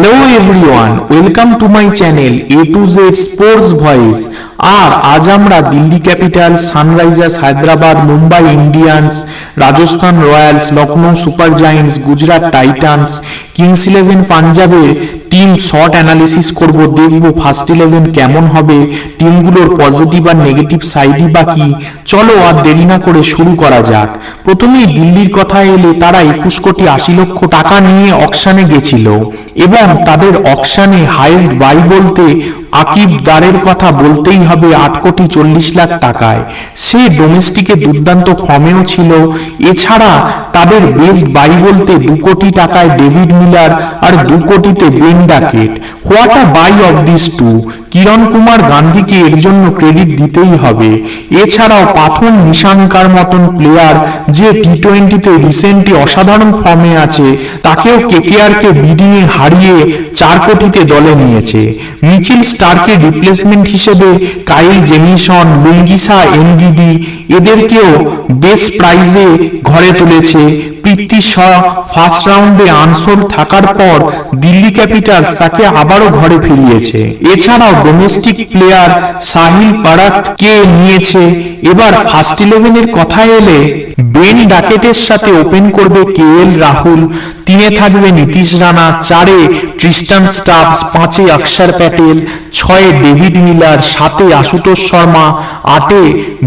Hello everyone welcome to my channel A to Z sports voice আর আজ আমরা Delhi Capital, Sunrisers, Hyderabad, Mumbai Indians, Rajasthan Royals Lucknow Super Giants, Gujarat Titans, Kings Eleven পাঞ্জাবের team short analysis করব, দেখব first eleven কেমন হবে টিমগুলোর positive আর negative সাইডই বা কি? চলো আর দেরি না করে শুরু করা যাক। প্রথমেই দিল্লির কথা এলে তারা একুশ কোটি আশি লক্ষ টাকা নিয়ে অকশানে গেছিল এবং তাদের অকশানে হাইস্ট বাই বলতে আকিব দারের কথা বলতেই হবে আট কোটি চল্লিশ লাখ টাকায়। সে ডোমেস্টিকে দুর্দান্ত ফর্মেও ছিল। এছাড়া তাদের বেস্ট বাই বলতে দু কোটি টাকায় ডেভিড মিলার আর দু কোটিতে Ben Duckett what a buy of this to Kiran Kumar গান্ধীকে এর জন্য ক্রেডিট দিতেই হবে। এছাড়াও পাথর নিশাঙ্কার মতন প্লেয়ার যে টি টোয়েন্টিতে রিসেন্টলি অসাধারণ ফর্মে আছে, তাকেও কেকেআর কে বিডিং এ হারিয়ে চার কোটিতে দলে নিয়েছে। মিচিল স্টারকে রিপ্লেসমেন্ট হিসেবে কাইল জেমিসন, লুঙ্গিসা এনডিডি এদেরকেও বেস্ট প্রাইজে ঘরে তুলেছে প্রীতি শ ফার্স্ট রাউন্ডে আনসোল থাকার পর দিল্লি ক্যাপিটালস তাকে আবারও ঘরে ফিরিয়েছে। এছাড়াও ডোমেস্টিক প্লেয়ার সাহিল পারাক কে নিয়েছে? এবার ফার্স্ট ইলেভেনের কথা এলে বেন ডাকেটের সাথে ওপেন করবে কে এল রাহুল। তিনে থাকবে নীতিশ রানা, চারে ট্রিস্টান স্টাবস পাঁচে অক্ষর প্যাটেল, ছয়ে ডেভিড মিলার, সাতে আশুতোষ শর্মা, আটে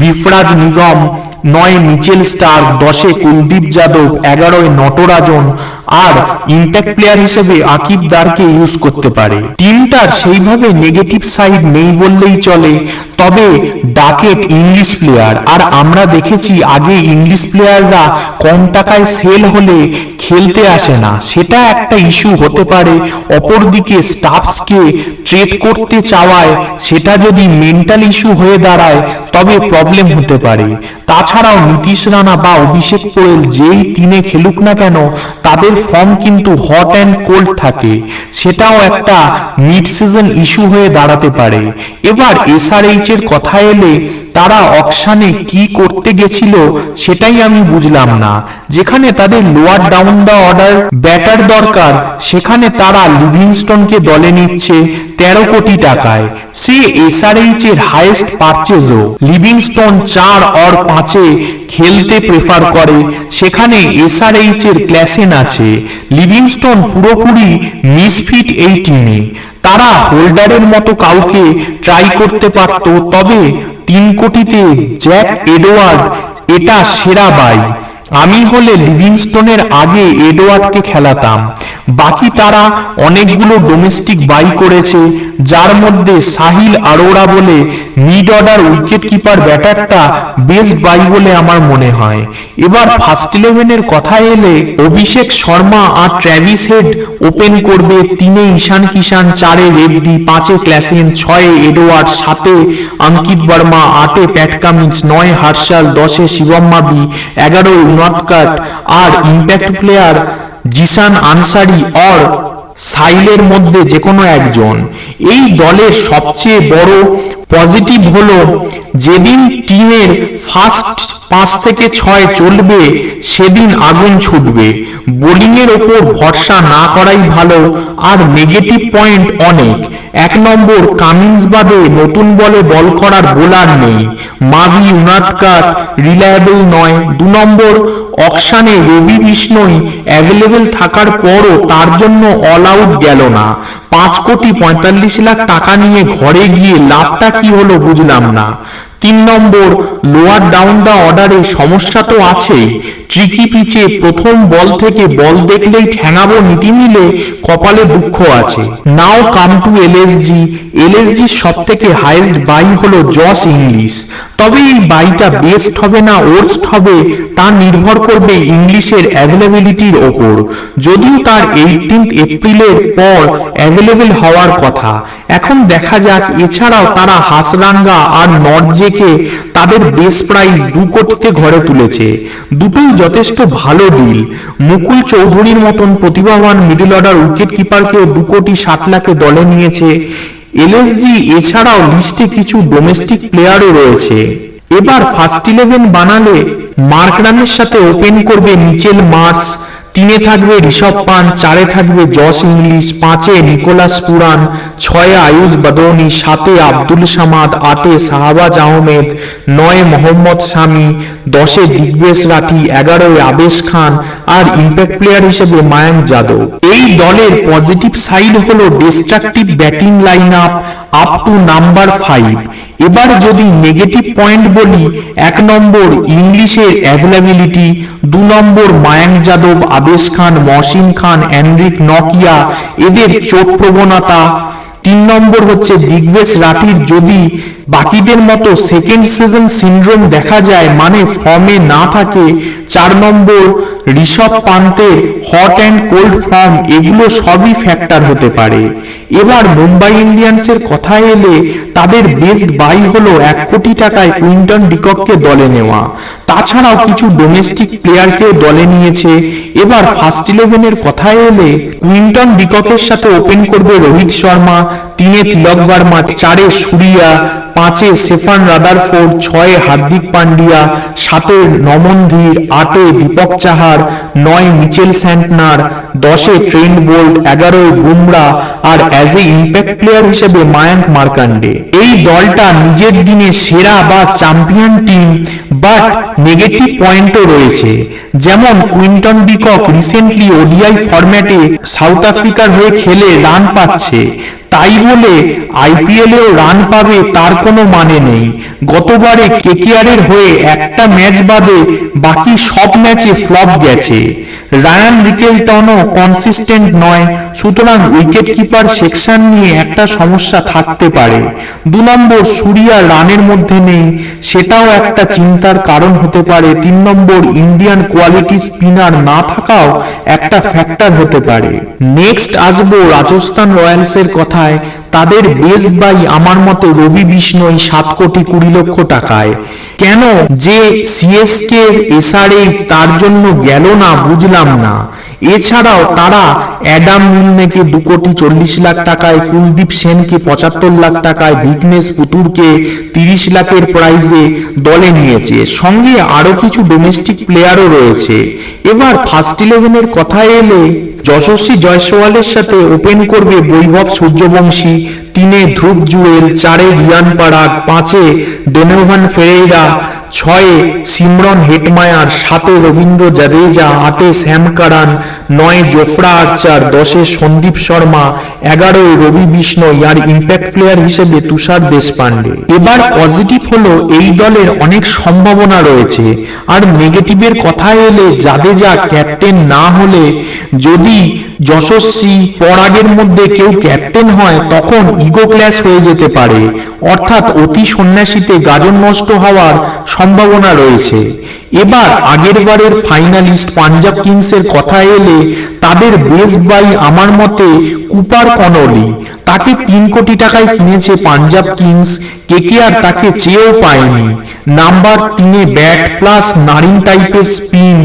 বিফরাজ নিগম। নয় মিচেল স্টার, দশে কুলদীপ যাদব, এগারোয় নটরাজন আর ইম্প্যাক্ট প্লেয়ার হিসেবে আকিব দারকে ইউজ করতে পারে। টিমটার সেইভাবে নেগেটিভ সাইড নেই বললেই চলে। তবে ডাকেট ইংলিশ প্লেয়ার। আর আমরা দেখেছি আগে ইংলিশ প্লেয়াররা কম টাকায় সেল হলে খেলতে আসে না। সেটা একটা ইস্যু হতে পারে। অপরদিকে স্টাফসকে ট্রেড করতে চাওয়ায়, সেটা যদি মেন্টাল ইস্যু হয়ে দাঁড়ায়, তবে প্রবলেম হতে পারে। তাছাড়াও নীতিশ রানা বা অভিষেক পোয়েল যেই তিনে খেলুক না কেন, তাদের ফর্ম কিন্তু হট অ্যান্ড কোল্ড থাকে। সেটাও একটা মিড সিজন ইস্যু হয়ে দাঁড়াতে পারে। এবার এসআরএইচ এর কথা এলে তারা অকশানে কি করতে গেছিল, সেটাই আমি বুঝলাম না। যেখানে তাদের lower down the order batter দরকার, সেখানে তারা লিভিংস্টনকে দলে নিচ্ছে তেরো কোটি টাকায়। সে এসআরএইচ এর হাইয়েস্ট পারচেজও লিভিংস্টন চার অর পাঁচে খেলতে প্রেফার করে। সেখানে এসআরএইচ এর ক্ল্যাসেন আছে। লিভিংস্টন পুরোপুরি মিসফিট এই টিমে তারা হোল্ডারের মতো কাউকে ট্রাই করতে পারত, তবে তিন কোটিতে জ্যাক এডওয়ার্ড এটা সেরা বাই আমি হলে লিভিংস্টোনের আগে এডওয়ার্ডকে খেলাতাম। বাকি তারা অনেকগুলো ডোমেস্টিক বাই করেছে, যার মধ্যে সাহিল আরোরা বলে মিড অর্ডার উইকেট কিপার ব্যাটারটা বেস্ট বাই বলে আমার মনে হয়। এবার ফার্স্ট ইলেভেনের কথা এলে অভিষেক শর্মা আর ট্র্যাভিস হেড ওপেন করবে তিনে ঈশান কিষান চারে রেড্ডি, পাঁচে ক্ল্যাসেন ছয়ে এডওয়ার্ড, সাতে অঙ্কিত বর্মা, আটে প্যাট কামিন্স, নয় হার্ষাল দশে শিবম মাবি এগারোয় উনৎকাট আর impact player Zeeshan Ansari or সাইলের মধ্যে যে কোনো একজন। এই দলের সবচেয়ে বড় পজিটিভ হলো, যেদিন টিমের ফার্স্ট পাঁচ থেকে ছয় চলবে, সেদিন আগুন ছুটবে। বোলিং এর ওপর ভরসা না করাই ভালো, আর নেগেটিভ পয়েন্ট অনেক। এক নম্বর কামিন্স বাদে নতুন বলে বল করার বোলার নেই। মাভি উনাৎকার রিলায়েবল নয়। দু নম্বর অকশানে রবি বিষ্ণই অ্যাভেলেবেল থাকার পরও তার জন্য অল আউট গেল না। পাঁচ কোটি পঁয়তাল্লিশ লাখ টাকা নিয়ে ঘরে গিয়ে লাভটা কি হলো বুঝলাম না। তিন নম্বর লোয়ার ডাউন দা অর্ডারে সমস্যা তো আছেই। ট্রিকি পিচে প্রথম বল থেকে বল দেখলেই ঠ্যাঙাবো নীতি নিলে কপালে দুঃখ আছে। নাও কাম টু এলএসজি এলএসজির সব থেকে হাইয়েস্ট বাই হলো জস ইংলিশ তবে এই বাইটা বেস্ট হবে না ওর্স্ট হবে, তা নির্ভর করবে ইংলিশের অ্যাভেলেবিলিটির ওপর। যদিও তার এইটিন্থ এপ্রিলের পর অ্যাভেলেবেল হওয়ার কথা। এখন দেখা যাক, এছাড়াও তারা হাসরাঙ্গা আর নর্জেকে তাদের বেস প্রাইস দু কোটিতে ঘরে তুলেছে। দুটোই যথেষ্ট ভালো ডিল মুকুল চৌধুরীর মতন প্রতিভাবান মিডল অর্ডার উইকেট কিপারকেও দু কোটি সাত লাখে দলে নিয়েছে। এলএসজি এছাড়াও লিস্টে কিছু ডোমেস্টিক প্লেয়ারও রয়েছে। এবার ফার্স্ট ইলেভেন বানালে মার্করামের সাথে ওপেন করবে মিচেল মার্স। তিনে থাকবে ঋষভ পান চারে থাকবে জস ইংলিশ, পাঁচে নিকোলাস পুরান ছয়ে আয়ুষ বাদৌনি, সাতে আব্দুল সামাদ, আটে শাহবাজ আহমেদ, নয়ে মোহাম্মদ শামি, দশে দিগ্বেশ রাঠি, এগারোয় আবেশ খান আর ইম্প্যাক্ট প্লেয়ার হিসেবে মায়াঙ্ক যাদব। এই দলের পজিটিভ সাইড হলো destructive batting line up up to number five এবার যদি নেগেটিভ পয়েন্ট বলি, এক নম্বর ইংলিশের অ্যাভেলেবিলিটি দু নম্বর মায়াঙ্ক যাদব, আবেশ খান, মহসিন খান অ্যান্ড্রিক নকিয়া, এদের চোট প্রবণতা তিন নম্বর হচ্ছে দিগ্বেশ রাঠির যদি বাকিদের মতো সেকেন্ড সিজন সিন্ড্রোম দেখা যায় মানে ফর্মে না থাকে, চার নম্বর ঋষভ পান্তের হট অ্যান্ড কোল্ড ফর্ম এগুলো সবই ফ্যাক্টর হতে পারে। এবার মুম্বাই ইন্ডিয়ান্সের কথা এলে তাদের বেস্ট বাই হলো এক কোটি টাকায় কুইন্টন ডিকককে দলে নেওয়া। তাছাড়াও কিছু ডোমেস্টিক প্লেয়ারকেও দলে নিয়েছে। এবার ফার্স্ট ইলেভেনের কথা এলে কুইন্টন ডিককের সাথে ওপেন করবে রোহিত শর্মা তিনে তিলক ভার্মা চারে সুরিয়া, পাঁচে সেফান রাদারফোর্ড, ছয়ে হার্দিক পান্ডিয়া সাতে নমন ধীর আটে দীপক চাহার, নয় মিচেল স্যান্টনার, দশে ট্রেন্ড বোল্ট, এগারোয় বুমরা আর অ্যাজ এ ইম্প্যাক্ট প্লেয়ার হিসেবে মায়াঙ্ক মার্কান্ডে এই দলটা নিজের দিনে সেরা বা চ্যাম্পিয়ন টিম বাট নেগেটিভ পয়েন্টও রয়েছে। যেমন Quinton de Kock recently ODI ফরম্যাটে সাউথ আফ্রিকার হয়ে খেলে রান পাচ্ছে। তাই বলে আইপিএলেও রান পাবে তার কোনো মানে নেই। গতবারে কেকেআরের হয়ে একটা ম্যাচ বাদে বাকি সব ম্যাচে ফ্লপ গেছে। রায়ান রিকেলটনও কনসিস্টেন্ট নয়, সুতরাং উইকেট কিপার সেকশন নিয়ে একটা সমস্যা থাকতে পারে। দু নম্বর সুরিয়া রানের মধ্যে নেই, সেটাও একটা চিন্তার কারণ হতে পারে। তিন নম্বর ইন্ডিয়ান কোয়ালিটি স্পিনার না থাকাও একটা ফ্যাক্টর হতে পারে। নেক্সট আসব রাজস্থান রয়্যালসের কথায় তাদের বেস বাই আমার মতে রবি বিষ্ণই সাত কোটি কুড়ি লক্ষ টাকায়। কেন যে সিএসকে এসআরএইচ তার জন্য গেল না বুঝলাম না। এছাড়াও তারা অ্যাডাম মিলনেকে দু কোটি চল্লিশ লাখ টাকায়, কুলদীপ সেনকে পঁচাত্তর লাখ টাকায় ভিঘ্নেশ পুতুরকে তিরিশ লাখের প্রাইজে দলে নিয়েছে। সঙ্গে আরও কিছু ডোমেস্টিক প্লেয়ারও রয়েছে। এবার ফার্স্ট ইলেভেনের কথা এলে যশস্বী জয়সওয়ালের সাথে ওপেন করবে বৈভব সূর্যবংশী তিনে ধ্রুব জুয়েল, চারে রিয়ান পারাগ, পাঁচে ডেনোভান ফেরেইরা, ছয়ে সিমরন হেটমায়ার, সাতে রবীন্দ্র জাদেজা, আটে শ্যাম কারান, নয় জোফরা আর্চার, দশে সন্দীপ শর্মা, এগারোয় রবি বিষ্ণই আর ইম্প্যাক্ট প্লেয়ার হিসেবে তুষার দেশপান্ডে এবার পজিটিভ হলো এই দলের অনেক সম্ভাবনা রয়েছে, আর নেগেটিভের কথা এলে জাদেজা ক্যাপ্টেন না হলে যদি যশস্বী পরাগের মধ্যে কেউ ক্যাপ্টেন হয়, তখন ইগো ক্ল্যাশ হয়ে যেতে পারে। অর্থাৎ অতি সন্ন্যাসীতে গাজন নষ্ট হওয়ার সম্ভাবনা রয়েছে। এবার আগের বারের ফাইনালিস্ট পাঞ্জাব কিংসের কথা এলে তাদের বেস বাই আমার মতে কুপার কনলি। তাকে তিন কোটি টাকায় কিনেছে পাঞ্জাব কিংস, কেকেআর তাকে চেয়েও পায়নি। নাম্বার তিনে ব্যাট প্লাস নারিন টাইপের স্পিন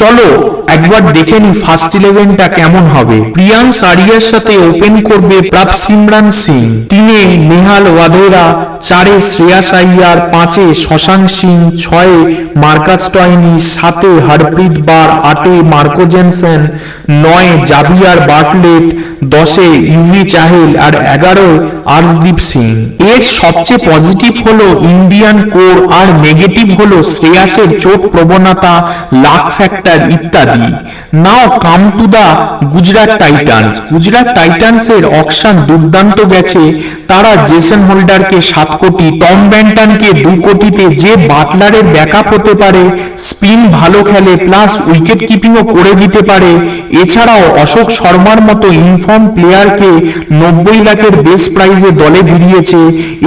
চলো, একবার দেখে নি ফার্স্ট ইলেভেনটা কেমন হবে। প্রিয়াংশ আরিয়ার সাথে ওপেন করবে প্রাপ সিমরান সিং। তিনে নেহাল ওয়াধেরা, চারে শ্রেয়াস আইয়ার পাঁচে শশাঙ্ক সিং, ছয়ে মার্কাস টয়নি, সাতে হরপ্রীত বার, আটে মার্কো জেনসেন, নয় জাভিয়ার বার্টলেট, দশে ইউভি চাহেল আর এগারোয় আর্শদীপ সিং। এর সবচেয়ে পজিটিভ হলো ইন্ডিয়ান কোর আর নেগেটিভ হলো শ্রেয়াসের চোট প্রবণতা লাক ফ্যাক্টর ইত্যাদি। Now come to the Gujarat Titans Gujarat টাইটান্সের auction দুর্দান্ত গেছে। তারা জেসন হোল্ডারকে সাত কোটি টম ব্যান্টনকে দু কোটিতে যে বাটলারের ব্যাকআপ হতে পারে স্পিন ভালো খেলে প্লাস উইকেট কিপিংও করে দিতে পারে। এছাড়াও অশোক শর্মার মতো ইনফর্ম প্লেয়ারকে নব্বই লাখের বেস প্রাইজে দলে ভিড়িয়েছে।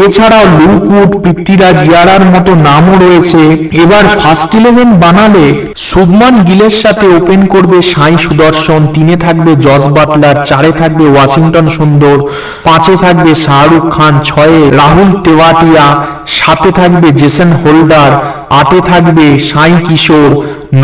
এছাড়াও লুকুট, পৃথ্বীরাজ ইয়ারার মতো নামও রয়েছে। এবার ফার্স্ট ইলেভেন বানালে শুভমান গিলের সাথে ওপেন করবে সাই সুদর্শন, তিনে থাকবে জস বাটলার, চারে থাকবে ওয়াশিংটন সুন্দর, পাঁচে থাকবে শাহরুখ খান, ছয়ে রাহুল তেওয়াটিয়া সাথে থাকবে জেসন হোল্ডার আটে থাকবে সাই কিশোর,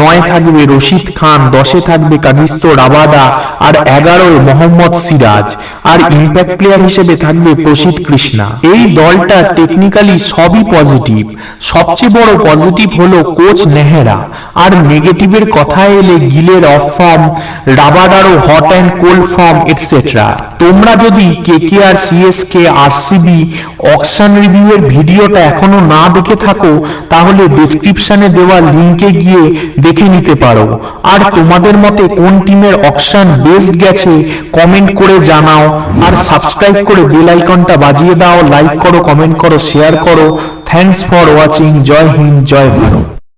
নয় থাকবে রশিদ খান, দশে থাকবে কাগিস্ত রাবাদা আর এগারোয় মোহাম্মদ সিরাজ। আর ইম্প্যাক্ট প্লেয়ার হিসেবে থাকবে প্রসিদ্ধ কৃষ্ণা। এই দলটা টেকনিক্যালি সবই পজিটিভ সবচেয়ে বড় পজিটিভ হলো কোচ নেহেরা। আর নেগেটিভের কথা এলে গিলের off form রাবাদারও hot and cold form etcetera তোমরা যদি কেকে আর সিএসকে, আরসিবি অকশন রিভিউ এর ভিডিওটা এখনও না দেখে থাকো, তাহলে ডেসক্রিপশনে দেওয়া লিংকে গিয়ে দেখে নিতে পারো। আর তোমাদের মতে কোন টিমের অকশন বেস্ট গেছে কমেন্ট করে জানাও। আর সাবস্ক্রাইব করে বেল আইকনটা বাজিয়ে দাও লাইক করো কমেন্ট করো শেয়ার করো। থ্যাঙ্কস ফর ওয়াচিং জয় হিন্দ, জয় ভারত।